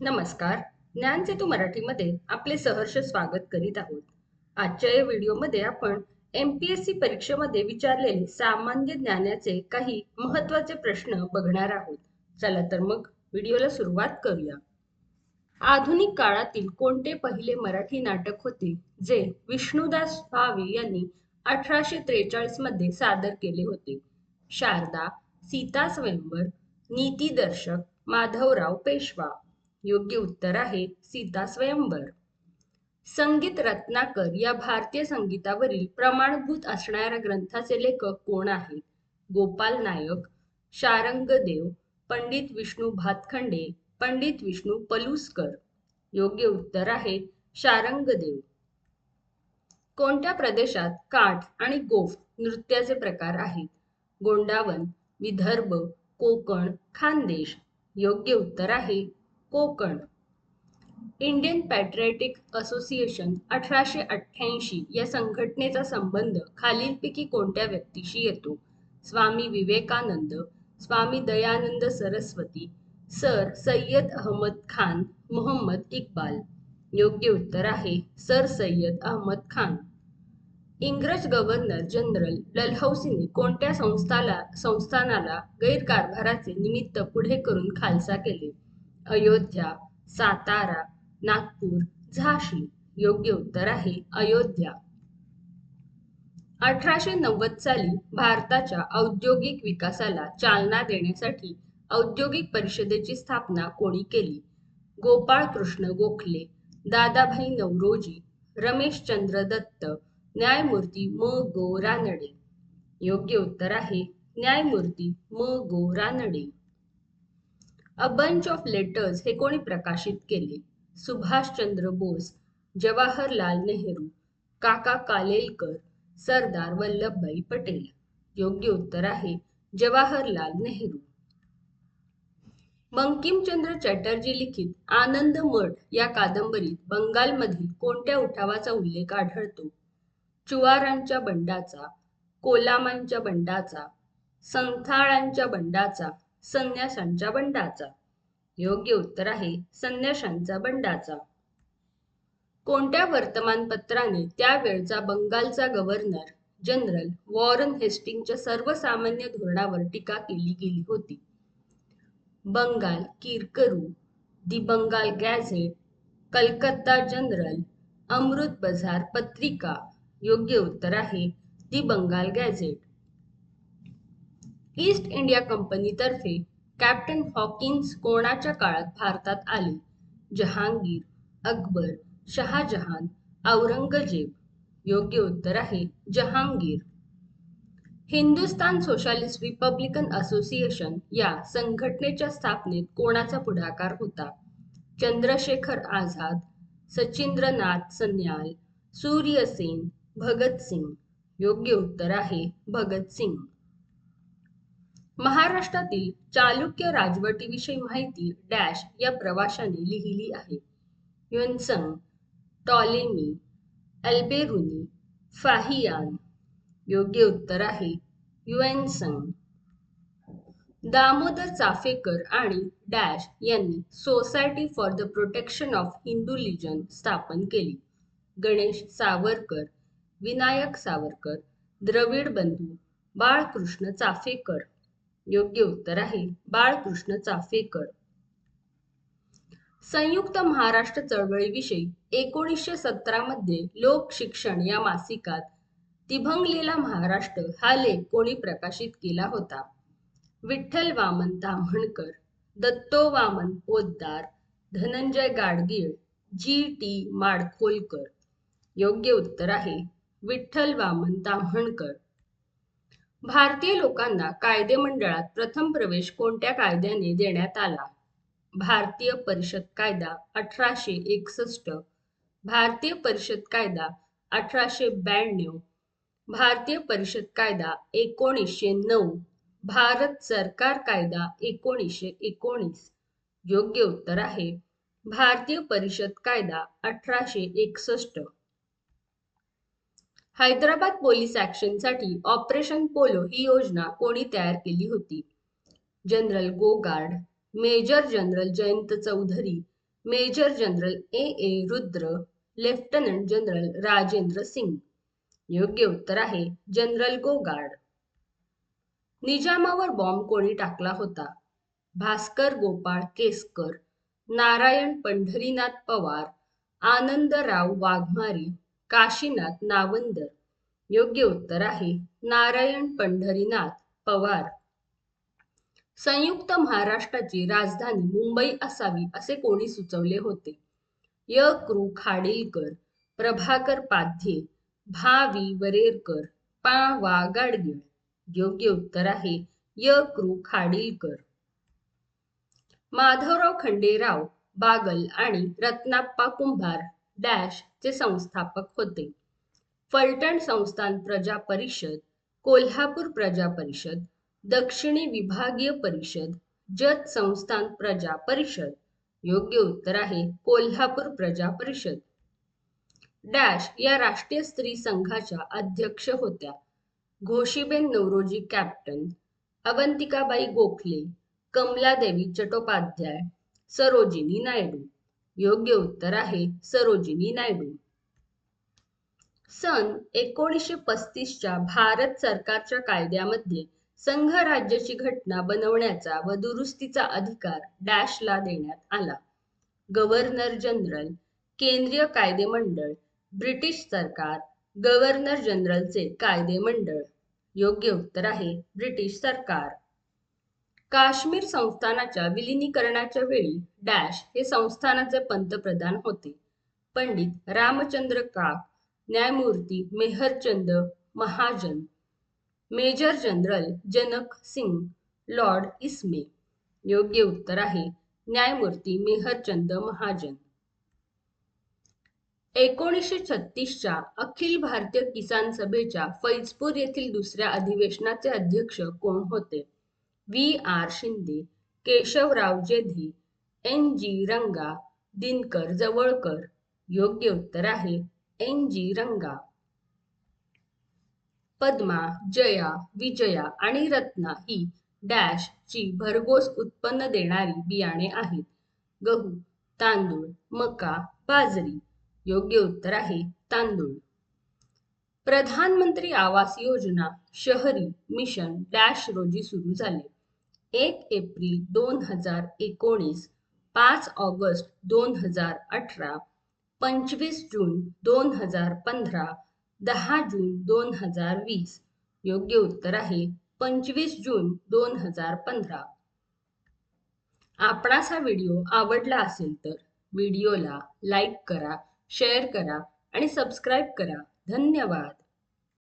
नमस्कार. ज्ञान सेतू मराठीमध्ये आपले सहर्ष स्वागत करीत आहोत. आजच्या या व्हिडिओमध्ये आपण एम पी एस सी परीक्षेमध्ये विचारलेले सामान्य ज्ञानाचे काही महत्त्वाचे प्रश्न बघणार आहोत. चला तर मग व्हिडिओला सुरुवात करूया. आधुनिक काळातील कोणते पहिले मराठी नाटक होते जे विष्णुदास भावे यांनी अठराशे त्रेचाळीसमध्ये सादर केले होते? शारदा सीता स्वयंवर नीतीदर्शक माधवराव पेशवा. योग्य उत्तर आहे सीता स्वयंवर. संगीत रत्नाकर या भारतीय संगीतावरील प्रमाणभूत असणाऱ्या ग्रंथाचे लेखक कोण आहेत? गोपाल नायक शारंगदेव पंडित विष्णू भातखंडे पंडित विष्णू पलुसकर. योग्य उत्तर आहे शारंगदेव कोणत्या प्रदेशात काठ आणि गोफ नृत्याचे प्रकार आहेत? गोंडावन विदर्भ कोकण खानदेश. योग्य उत्तर आहे कोकण. इंडियन पॅट्रियाटिक असोसिएशन अठराशे अठ्ठ्याऐंशी या संघटनेचा संबंध खालीलपैकी कोणत्या व्यक्तीशी येतो? स्वामी विवेकानंद स्वामी दयानंद सरस्वती सर सय्यद अहमद खान मोहम्मद इक्बाल. योग्य उत्तर आहे सर सय्यद अहमद खान. इंग्रज गव्हर्नर जनरल डलहौसीने कोणत्या संस्थाला संस्थानाला गैरकारभाराचे निमित्त पुढे करून खालसा केले? अयोध्या सातारा नागपूर झाशी योग्य उत्तर आहे अयोध्या. अठराशे नव्वद साली भारताच्या औद्योगिक विकासाला चालना देण्यासाठी औद्योगिक परिषदेची स्थापना कोणी केली? गोपाळ कृष्ण गोखले दादाभाई नवरोजी रमेशचंद्र दत्त न्यायमूर्ती म. गो. रानडे. योग्य उत्तर आहे न्यायमूर्ती म. गो. Ranade. A bunch of letters हे कोणी प्रकाशित केले? सुभाषचंद्र बोस जवाहरलाल नेहरू काका कालेलकर सरदार वल्लभभाई पटेल. योग्य उत्तर आहे जवाहरलाल नेहरू. बंकिमचंद्र चॅटर्जी लिखित आनंद मठ या कादंबरीत बंगालमधील कोणत्या उठावाचा उल्लेख आढळतो? चुवारांच्या बंडाचा कोलामांच्या बंडाचा संथाळांच्या बंडाचा संन्यासांच्या बंडाचा. योग्य उत्तर आहे संन्याशांचा बंडाचा. कोणत्या वर्तमानपत्राने त्यावेळचा बंगालचा गव्हर्नर जनरल वॉरन हेस्टिंगच्या सर्वसामान्य धोरणावर टीका केली गेली होती? Bengal Hurkaru the Bengal Gazette Calcutta general Amrita Bazar Patrika योग्य उत्तर आहे the Bengal Gazette. East India कंपनीतर्फे कॅप्टन हॉकिन्स कोणाच्या काळात भारतात आले? जहांगीर अकबर शहाजहान औरंगजेब. योग्य उत्तर आहे Jahangir. Hindustan Socialist Republican Association या संघटनेच्या स्थापनेत कोणाचा पुढाकार होता? चंद्रशेखर आझाद सचिंद्रनाथ सन्याल सूर्यसेन भगतसिंग. योग्य उत्तर आहे भगतसिंग. महाराष्ट्रातील चालुक्य राजवटीविषयी माहिती डॅश या प्रवाशाने लिहिली आहे. Xuanzang Ptolemy Alberuni Fahien. योग्य उत्तर आहे युएनसंग. दामोदर चाफेकर आणि डॅश यांनी society for the protection of Hindu religion स्थापन केली. गणेश सावरकर विनायक सावरकर द्रविड बंधू बाळकृष्ण चाफेकर योग्य उत्तर आहे. बाळकृष्ण चाफेकर. संयुक्त महाराष्ट्र चळवळीविषयी एकोणीसशे सतरा मध्ये लोक शिक्षण या मासिकात तिभंगलेला महाराष्ट्र हा लेख कोणी प्रकाशित केला होता? Vitthal Vaman Tamhankar Datto Vaman Potdar Dhananjay Gadgil G T Madkholkar. योग्य उत्तर आहे. विठ्ठल वामन ताम्हणकर. भारतीय लोकांना कायदे मंडळात प्रथम प्रवेश कोणत्या कायद्याने देण्यात आला? भारतीय परिषद कायदा अठराशे एकसष्ट भारतीय परिषद कायदा अठराशे ब्याण्णव भारतीय परिषद कायदा एकोणीसशे नऊ भारत सरकार कायदा एकोणीसशे एकोणीस. योग्य उत्तर आहे भारतीय परिषद कायदा अठराशे एकसष्ट. हैदराबाद पोलीस ॲक्शनसाठी ऑपरेशन पोलो ही योजना कोणी तयार केली होती? General Goddard major general Jayant Chaudhuri major general A A Rudra lieutenant general Rajendra Singh. योग्य उत्तर आहे जनरल गोगार्ड. निजामावर बॉम्ब कोणी टाकला होता? भास्कर गोपाळ केसकर नारायण पंढरीनाथ पवार आनंदराव वाघमारी काशीनाथ नावंदर. योग्य उत्तर आहे नारायण पंढरीनाथ पवार. संयुक्त महाराष्ट्राची राजधानी मुंबई असावी असे कोणी सुचवले होते? य. कृ खाडीलकर प्रभाकर पाध्ये भावी वरेरकर पा. वा. गाडगीळ. योग्य उत्तर आहे य. कृ खाडीलकर. माधवराव खंडेराव बागल आणि रत्नाप्पा कुंभार डॅश चे संस्थापक होते. फलटण संस्थान प्रजा परिषद कोल्हापूर प्रजा परिषद दक्षिणी विभागीय परिषद जत संस्थान प्रजा परिषद योग्य उत्तर आहे कोल्हापूर प्रजा परिषद. डॅश या राष्ट्रीय स्त्री संघाच्या अध्यक्ष होत्या. घोशीबेन नवरोजी कॅप्टन अवंतिकाबाई गोखले कमलादेवी चट्टोपाध्याय सरोजिनी नायडू. योग्य उत्तर आहे सरोजिनी नायडू. सन एकोणीसशे पस्तीसच्या भारत सरकारच्या कायद्यामध्ये संघराज्याची घटना बनवण्याचा व दुरुस्तीचा अधिकार डॅशला देण्यात आला. गव्हर्नर जनरल केंद्रीय कायदेमंडळ ब्रिटिश सरकार गव्हर्नर जनरलचे कायदेमंडळ योग्य उत्तर आहे ब्रिटिश सरकार. काश्मीर संस्थानाच्या विलिनीकरणाच्या वेळी डॅश हे संस्थानाचे पंतप्रधान होते. पंडित रामचंद्र काक न्यायमूर्ती Mehrchand Mahajan major general Janak Singh lord Ismay. योग्य उत्तर आहे न्यायमूर्ती मेहरचंद महाजन. एकोणीसशे छत्तीसच्या अखिल भारतीय किसान सभेच्या फैजपूर येथील दुसऱ्या अधिवेशनाचे अध्यक्ष कोण होते? V R Shinde Keshavrao Jedhe N G Ranga Dinkar Javalkar. योग्य उत्तर आहे एन जी रंगा. पद्मा जया विजया आणि रत्ना ही डॅश ची भरघोस उत्पन्न देणारी बियाणे आहेत. गहू तांदूळ मका बाजरी. योग्य उत्तर आहे तांदूळ. प्रधानमंत्री आवास योजना शहरी मिशन डॅश रोजी सुरू झाले. एक एप्रिल दोन हजार एकोणीस पाच ऑगस्ट दोन हजार अठरा पंचवीस जून दोन हजार पंधरा दहा जून दोन हजार वीस. योग्य उत्तर आहे पंचवीस जून दोन हजार पंधरा. आपणास हा व्हिडिओ आवडला असेल तर व्हिडिओला लाईक करा शेअर करा आणि सबस्क्राईब करा. धन्यवाद.